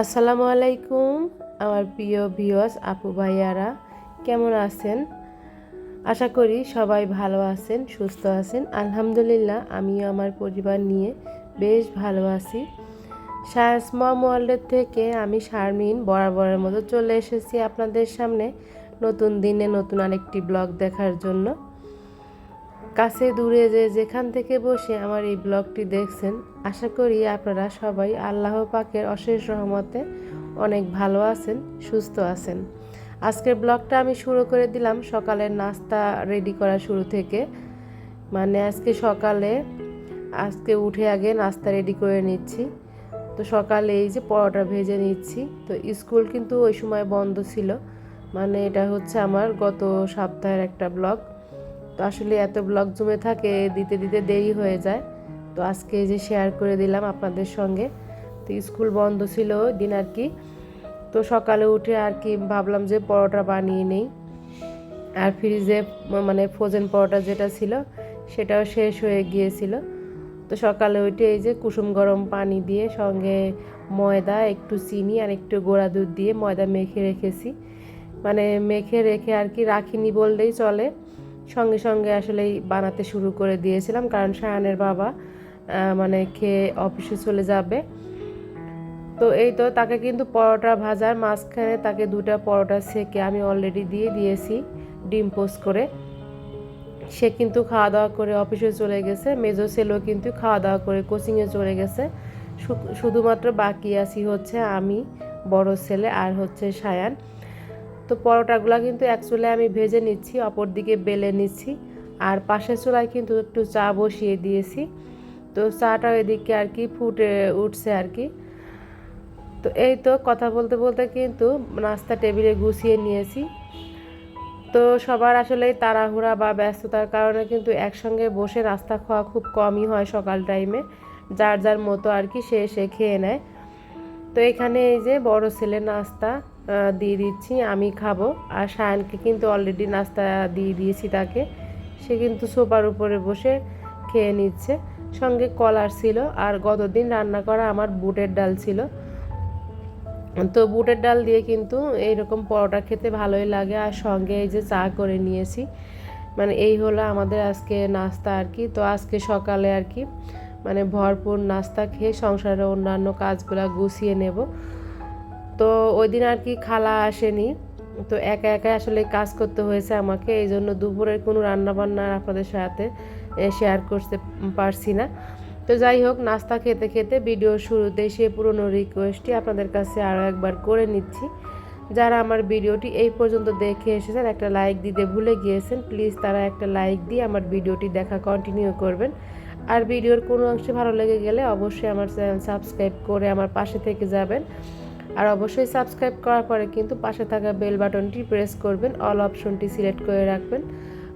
আসসালামু আলাইকুম, আমার প্রিয় ভিওস আপু ভাইয়ারা, কেমন আছেন? আশা করি সবাই ভালো আছেন, সুস্থ আছেন। আলহামদুলিল্লাহ, আমিও আমার পরিবার নিয়ে বেশ ভালো আছি। সায়াসমা ওয়ার্ল্ডের থেকে আমি শারমিন বরাবরের মতো চলে এসেছি আপনাদের সামনে নতুন দিনে নতুন আরেকটি ব্লগ দেখার জন্য। কাছে দূরে যে যেখান থেকে বসে আমার এই ব্লগটি দেখছেন, আশা করি আপনারা সবাই আল্লাহ পাকের অশেষ রহমতে অনেক ভালো আছেন, সুস্থ আছেন। আজকের ব্লগটা আমি শুরু করে দিলাম সকালের নাস্তা রেডি করা শুরু থেকে। মানে আজকে সকালে, আজকে উঠে আগে নাস্তা রেডি করে নিচ্ছি। তো সকালে এই যে পরোটা ভেজে নিচ্ছি। তো স্কুল কিন্তু ওই সময় বন্ধ ছিল। মানে এটা হচ্ছে আমার গত সপ্তাহের একটা ব্লগ। আসলে এত ব্লগ জমে থাকে, দিতে দিতে দেরি হয়ে যায়। তো আজকে যে শেয়ার করে দিলাম আপনাদের সঙ্গে। তো স্কুল বন্ধ ছিল দিন আর কি। তো সকালে উঠে আর কি ভাবলাম যে পরোটা বানিয়ে নেই। আর ফ্রিজে মানে ফ্রোজেন পরোটা যেটা ছিল, সেটাও শেষ হয়ে গিয়েছিল। তো সকালে উঠে এই যে কুসুম গরম পানি দিয়ে সঙ্গে ময়দা, একটু চিনি আর একটু গোড়া দুধ দিয়ে ময়দা মেখে রেখেছি। মানে মেখে রেখে আর কি রাখিনি বললেই চলে। সঙ্গে সঙ্গে আসলেই বানাতে শুরু করে দিয়েছিলাম, কারণ শায়ানের বাবা মানে খেয়ে অফিসে চলে যাবে। তো এই তো তাকে কিন্তু পরোটা ভাজার মাঝখানে তাকে দুটা পরোটা সেকে আমি অলরেডি দিয়ে দিয়েছি, ডিম পোস্ট করে। সে কিন্তু খাওয়া দাওয়া করে অফিসে চলে গেছে, মেজো ছেলেও কিন্তু খাওয়া দাওয়া করে কোচিংয়ে চলে গেছে। শুধুমাত্র বাকি আছি হচ্ছে আমি, বড় ছেলে, আর হচ্ছে সায়ান। তো পরোটাগুলো কিন্তু এক চুলায় আমি ভেজে নিচ্ছি, অপর দিকে বেলে নিচ্ছি। আর পাশের চুলায় কিন্তু একটু চা বসিয়ে দিয়েছি। তো চাটা এদিকে আর কি ফুটে উঠছে আর কি। তো এই তো কথা বলতে বলতে কিন্তু নাস্তা টেবিলে গুছিয়ে নিয়েছি। তো সবার আসলে তাড়াহুড়া বা ব্যস্ততার কারণে কিন্তু একসঙ্গে বসে নাস্তা খাওয়া খুব কমই হয় সকাল টাইমে। যার যার মতো আর কি সে এসে খেয়ে নেয়। তো এখানে এই যে বড় ছেলে নাস্তা দিয়ে দিচ্ছি, আমি খাব। আর সায়নকে কিন্তু অলরেডি নাস্তা দিয়ে দিয়েছি তাকে। সে কিন্তু সোফার উপরে বসে খেয়ে নিচ্ছে। সঙ্গে কলার ছিল, আর গতদিন রান্না করা আমার বুটের ডাল ছিল। তো বুটের ডাল দিয়ে কিন্তু এইরকম পরোটা খেতে ভালোই লাগে। আর সঙ্গে এই যে চা করে নিয়েছি। মানে এই হলো আমাদের আজকে নাস্তা আর কি। তো আজকে সকালে আর কি মানে ভরপুর নাস্তা খেয়ে সংসারের অন্যান্য কাজগুলো গুছিয়ে নেব। তো ওই দিন আর কি খালা আসেনি। তো একা একা আসলে কাজ করতে হয়েছে আমাকে, এই জন্য দুপুরের কোনো রান্নাবান্না আপনাদের সাথে শেয়ার করতে পারছি না। তো যাই হোক, নাস্তা খেতে খেতে ভিডিও শুরুতে সে পুরনো রিকোয়েস্টটি আপনাদের কাছে আরও একবার করে নিচ্ছি। যারা আমার ভিডিওটি এই পর্যন্ত দেখে এসেছেন, একটা লাইক দিতে ভুলে গিয়েছেন প্লিজ তারা একটা লাইক দিয়ে আমার ভিডিওটি দেখা কন্টিনিউ করবেন। আর ভিডিওর কোনো অংশে ভালো লেগে গেলে অবশ্যই আমার চ্যানেল সাবস্ক্রাইব করে আমার পাশে থেকে যাবেন। আর অবশ্যই সাবস্ক্রাইব করার পরে কিন্তু পাশে থাকা বেল বাটনটি প্রেস করবেন, অল অপশনটি সিলেক্ট করে রাখবেন।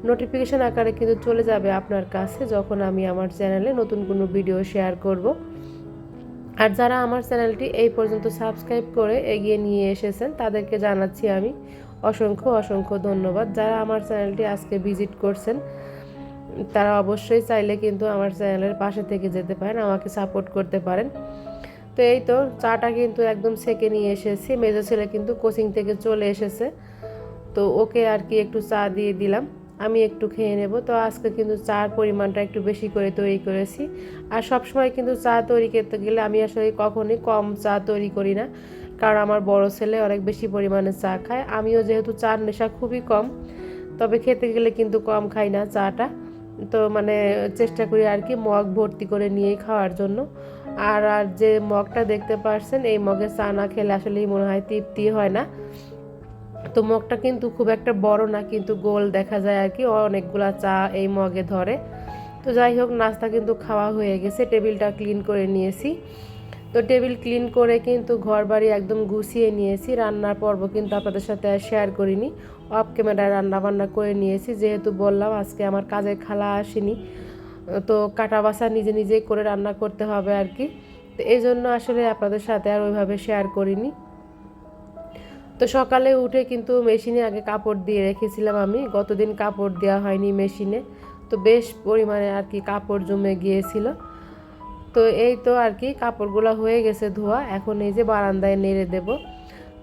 নোটিফিকেশান আকারে কিন্তু চলে যাবে আপনার কাছে যখন আমি আমার চ্যানেলে নতুন কোনো ভিডিও শেয়ার করব। আর যারা আমার চ্যানেলটি এই পর্যন্ত সাবস্ক্রাইব করে এগিয়ে নিয়ে এসেছেন, তাদেরকে জানাচ্ছি আমি অসংখ্য অসংখ্য ধন্যবাদ। যারা আমার চ্যানেলটি আজকে ভিজিট করছেন, তারা অবশ্যই চাইলে কিন্তু আমার চ্যানেলের পাশে থেকে যেতে পারেন, আমাকে সাপোর্ট করতে পারেন। তো এই তো চাটা কিন্তু একদম সেকে নিয়ে এসেছি। মেজো ছেলে কিন্তু কোচিং থেকে চলে এসেছে। তো ওকে আর কি একটু চা দিয়ে দিলাম। আমি একটু খেয়ে নেব। তো আজকে কিন্তু চার পরিমাণটা একটু বেশি করে তৈরি করেছি। আর সব সময় কিন্তু চা তৈরি করতে গেলে আমি আসলে কখনোই কম চা তৈরি করি না। কারণ আমার বড় ছেলে অনেক বেশি পরিমাণে চা খায়। আমিও যেহেতু চার নেশা খুবই কম, তবে খেতে গেলে কিন্তু কম খাই না চাটা। তো মানে চেষ্টা করি আর কি মগ ভর্তি করে নিয়েই খাওয়ার জন্য। আর আর যে মগটা দেখতে পারছেন, এই মগে চা না খেলে আসলেই মনে হয় তৃপ্তি হয় না। তো মগটা কিন্তু খুব একটা বড় না, কিন্তু গোল দেখা যায় আর কি, অনেকগুলা চা এই মগে ধরে। তো যাই হোক, নাস্তা কিন্তু খাওয়া হয়ে গেছে, টেবিলটা ক্লিন করে নিয়েছি। তো টেবিল ক্লিন করে কিন্তু ঘর বাড়ি একদম গুছিয়ে নিয়েছি, রান্নার পর্ব কিন্তু আপনাদের সাথে শেয়ার করিনি। অফ ক্যামেরায় রান্না বান্না করে নিয়েছি, যেহেতু বললাম আজকে আমার কাজের খালা আসেনি। তো কাটা বাসা নিজে নিজেই করে রান্না করতে হবে আর কি। তো এই জন্য আসলে আপনাদের সাথে আর ওইভাবে শেয়ার করিনি। তো সকালে উঠে কিন্তু মেশিনে আগে কাপড় দিয়ে রেখেছিলাম আমি। গতদিন কাপড় দেওয়া হয়নি মেশিনে। তো বেশ পরিমাণে আর কি কাপড় জমে গিয়েছিল। তো এই তো আর কি কাপড়গুলো হয়ে গেছে ধোয়া। এখন এই যে বারান্দায় নেড়ে দেব।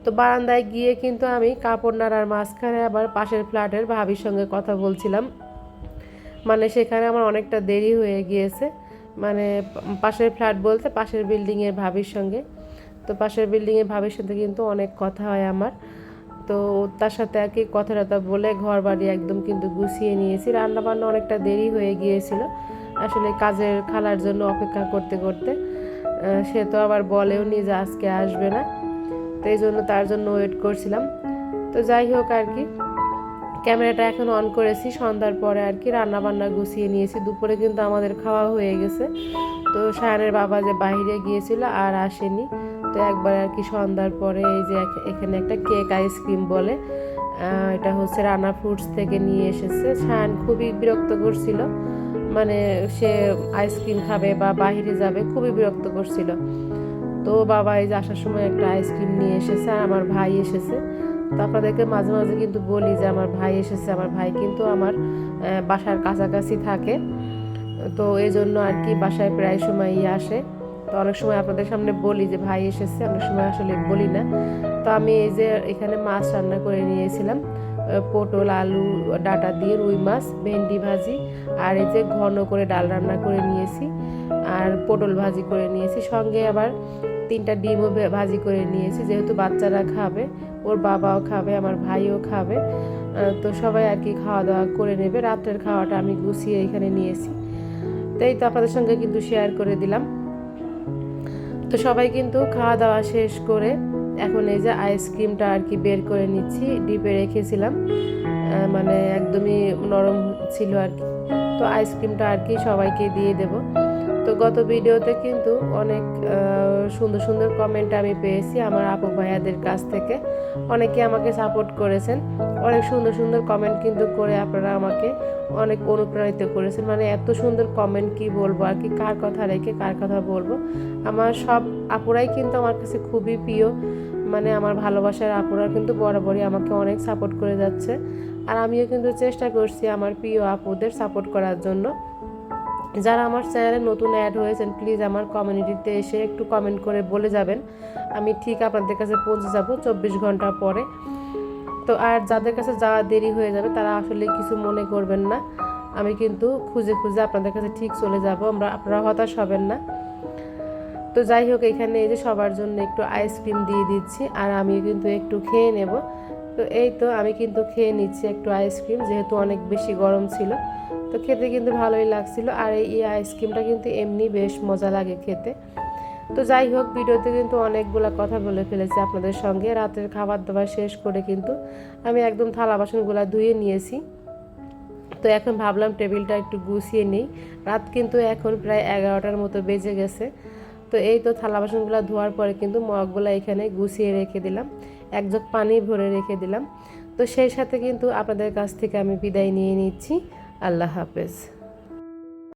তো বারান্দায় গিয়ে কিন্তু আমি কাপড় নাড়ার মাঝখানে আবার পাশের ফ্ল্যাটের ভাবির সঙ্গে কথা বলছিলাম। মানে সেখানে আমার অনেকটা দেরি হয়ে গিয়েছে। মানে পাশের ফ্ল্যাট বলতে পাশের বিল্ডিংয়ের ভাবির সঙ্গে। তো পাশের বিল্ডিংয়ের ভাবির সাথে কিন্তু অনেক কথা হয় আমার। তো তার সাথে আর কি কথা টথা বলে ঘর বাড়ি একদম কিন্তু গুছিয়ে নিয়েছি। রান্না বান্না অনেকটা দেরি হয়ে গিয়েছিল। আসলে কাজের খালার জন্য অপেক্ষা করতে করতে সে তো আবার বলেও নি যে আজকে আসবে না। তো এই জন্য তার জন্য ওয়েট করছিলাম। তো যাই হোক আর কি। ক্যামেরাটা এখন অন করেছি, সন্ধ্যার পরে আর কি রান্না বান্না গুছিয়ে নিয়েছি, দুপুরে কিন্তু আমাদের খাওয়া হয়ে গেছে। তো সায়নের বাবা যে বাইরে গিয়েছিল আর আসেনি, তো একবার আর কি সন্ধ্যার পরে এই যে এখানে একটা কেক আইসক্রিম বলে এটা হচ্ছে রানা ফ্রুটস থেকে নিয়ে এসেছে। সায়ন খুবই বিরক্ত করছিল মানে সে আইসক্রিম খাবে বা বাহিরে যাবে খুবই বিরক্ত করছিল। তো বাবা এই যে আসার সময় একটা আইসক্রিম নিয়ে এসেছে আমার ভাই এসেছে। তো আপনাদেরকে মাঝে মাঝে কিন্তু বলি যে আমার ভাই এসেছে, আমার ভাই কিন্তু আমার বাসার কাছাকাছি থাকে। তো এই জন্য আর কি বাসায় প্রায় সময়ই আসে। তো অনেক সময় আপনাদের সামনে বলি যে ভাই এসেছে, অনেক সময় আসলে বলি না। তো আমি এই যে এখানে মাছ রান্না করে নিয়েছিলাম পটল, আলু, ডাটা দিয়ে রুই মাছ, ভেন্ডি ভাজি, আর এই যে ঘন করে ডাল রান্না করে নিয়েছি, আর পটল ভাজি করে নিয়েছি। সঙ্গে আবার তিনটা ডিমও ভাজি করে নিয়েছি, যেহেতু বাচ্চারা খাবে, ওর বাবাও খাবে, আমার ভাইও খাবে তো সবাই আর কি খাওয়া দাওয়া করে নেবে। রাত্রের খাওয়াটা আমি গুছিয়ে এখানে নিয়েছি। তাই তো আপনাদের সঙ্গে কিন্তু শেয়ার করে দিলাম। তো সবাই কিন্তু খাওয়া দাওয়া শেষ করে এখন এই যে আইসক্রিমটা আর কি বের করে নিচ্ছি, ডিপে রেখেছিলাম মানে একদমই নরম ছিল আর কি। তো আইসক্রিমটা আর কি সবাইকে দিয়ে দেব। তো গত ভিডিওতে কিন্তু অনেক সুন্দর সুন্দর কমেন্ট আমি পেয়েছি আমার আপু ভাইয়াদের কাছ থেকে। অনেকে আমাকে সাপোর্ট করেছেন। অনেক সুন্দর সুন্দর কমেন্ট কিন্তু করে আপনারা আমাকে অনেক অনুপ্রাণিত করেছেন। মানে এত সুন্দর কমেন্ট কি বলব আর কি, কার কথা রেখে কার কথা বলব? আমার সব আপুরাই কিন্তু আমার কাছে খুবই প্রিয়। মানে আমার ভালোবাসার আপুরা কিন্তু বরাবরই আমাকে অনেক সাপোর্ট করে যাচ্ছে। আর আমিও কিন্তু চেষ্টা করছি আমার প্রিয় আপুদের সাপোর্ট করার জন্য। যারা আমার চ্যানেলে নতুন অ্যাড হয়েছেন প্লিজ আমার কমিউনিটিতে এসে একটু কমেন্ট করে বলে যাবেন। আমি ঠিক আপনাদের কাছে পৌঁছে যাব চব্বিশ ঘণ্টা পরে। তো আর যাদের কাছে যাওয়া দেরি হয়ে যাবে, তারা আসলে কিছু মনে করবেন না। আমি কিন্তু খুঁজে খুঁজে আপনাদের কাছে ঠিক চলে যাব, আমরা আপনারা হতাশ হবেন না। তো যাই হোক, এখানে এই যে সবার জন্য একটু আইসক্রিম দিয়ে দিচ্ছি, আর আমি কিন্তু একটু খেয়ে নেব। তো এই তো, আমি কিন্তু খেয়ে নিচ্ছি একটু আইসক্রিম যেহেতু অনেক বেশি গরম ছিল। তো খেতে কিন্তু ভালোই লাগছিল আর এই আইসক্রিমটা কিন্তু এমনি বেশ মজা লাগে খেতে। তো যাই হোক, ভিডিওতে কিন্তু অনেকগুলো কথা বলে ফেলেছি আপনাদের সঙ্গে। রাতের খাবার দাবার শেষ করে কিন্তু আমি একদম থালা বাসনগুলো ধুয়ে নিয়েছি। তো এখন ভাবলাম টেবিলটা একটু গুছিয়ে নিই। রাত কিন্তু এখন প্রায় এগারোটার মতো বেজে গেছে। তো এই তো থালা বাসনগুলো ধোয়ার পরে কিন্তু মগগুলো এখানে গুছিয়ে রেখে দিলাম। এক জগ পানি ভরে রেখে দিলাম। তো সেই সাথে কিন্তু আপনাদের কাছ থেকে আমি বিদায় নিয়ে নিচ্ছি। আল্লাহ হাফেজ।